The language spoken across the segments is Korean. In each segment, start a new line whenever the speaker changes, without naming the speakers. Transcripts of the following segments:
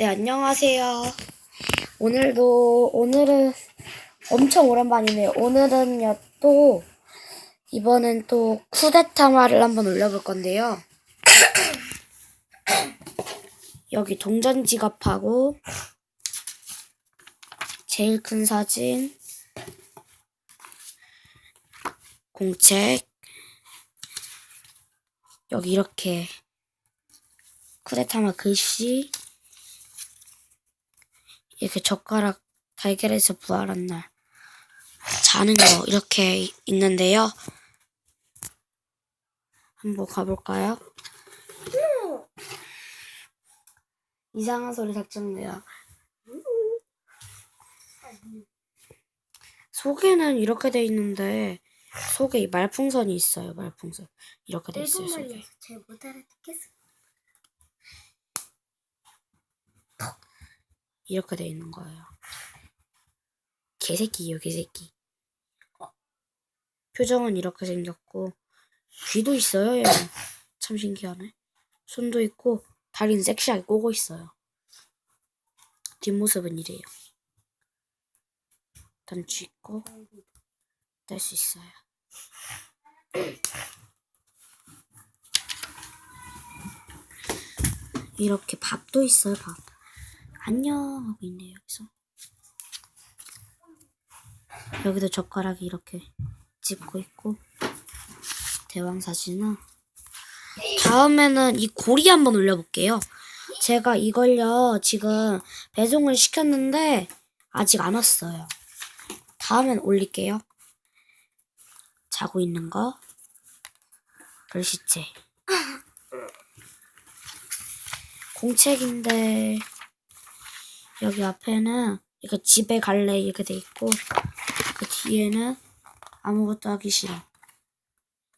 네, 안녕하세요. 오늘도, 오늘은 엄청 오랜만이네요. 오늘은요, 또, 이번엔 또 쿠데타마를 한번 올려볼 건데요. 여기 동전 지갑하고, 제일 큰 사진, 공책, 여기 이렇게 쿠데타마 글씨, 이렇게 젓가락 달걀에서 부활한 날 자는 거 이렇게 있는데요. 한번 가볼까요? 이상한 소리 작정돼요. 속에는 이렇게 돼 있는데 속에 이 말풍선이 있어요. 말풍선 이렇게 돼 있어요. 속에.
일본말이어서 잘못 알아듣겠어.
이렇게 돼 있는 거예요. 개새끼예요, 개새끼. 표정은 이렇게 생겼고 귀도 있어요, 얘는. 참 신기하네. 손도 있고 다리는 섹시하게 꼬고 있어요. 뒷모습은 이래요. 단추 있고 뗄 수 있어요. 이렇게 밥도 있어요, 밥. 안녕 하고 있네요 여기서. 여기도 젓가락이 이렇게 짚고 있고 대왕 사진은 다음에는 이 고리 한번 올려볼게요. 제가 이걸요 지금 배송을 시켰는데 아직 안 왔어요. 다음엔 올릴게요. 자고 있는 거. 글씨체. 공책인데 여기 앞에는 이거 집에 갈래 이렇게 돼 있고 그 뒤에는 아무것도 하기 싫어.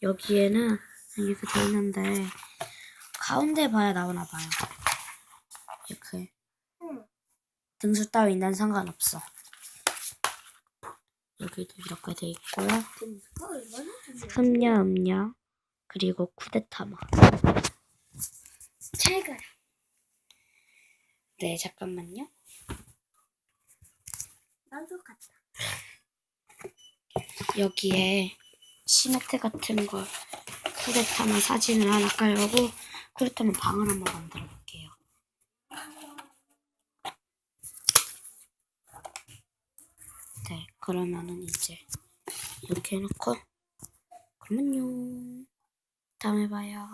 여기에는 이렇게 돼 있는데 가운데 봐야 나오나 봐요. 이렇게 등수 따위 난 상관없어. 여기도 이렇게 돼 있고요. 흠냐 음냐 그리고 쿠데타마.
잘 가라.
네 잠깐만요.
나도 갔다.
여기에 시메트 같은 걸 쿠데타마 사진을 하나 깔고 쿠데타마 방을 한번 만들어 볼게요. 네, 그러면은 이제 이렇게 해놓고 그러면요. 다음에 봐요.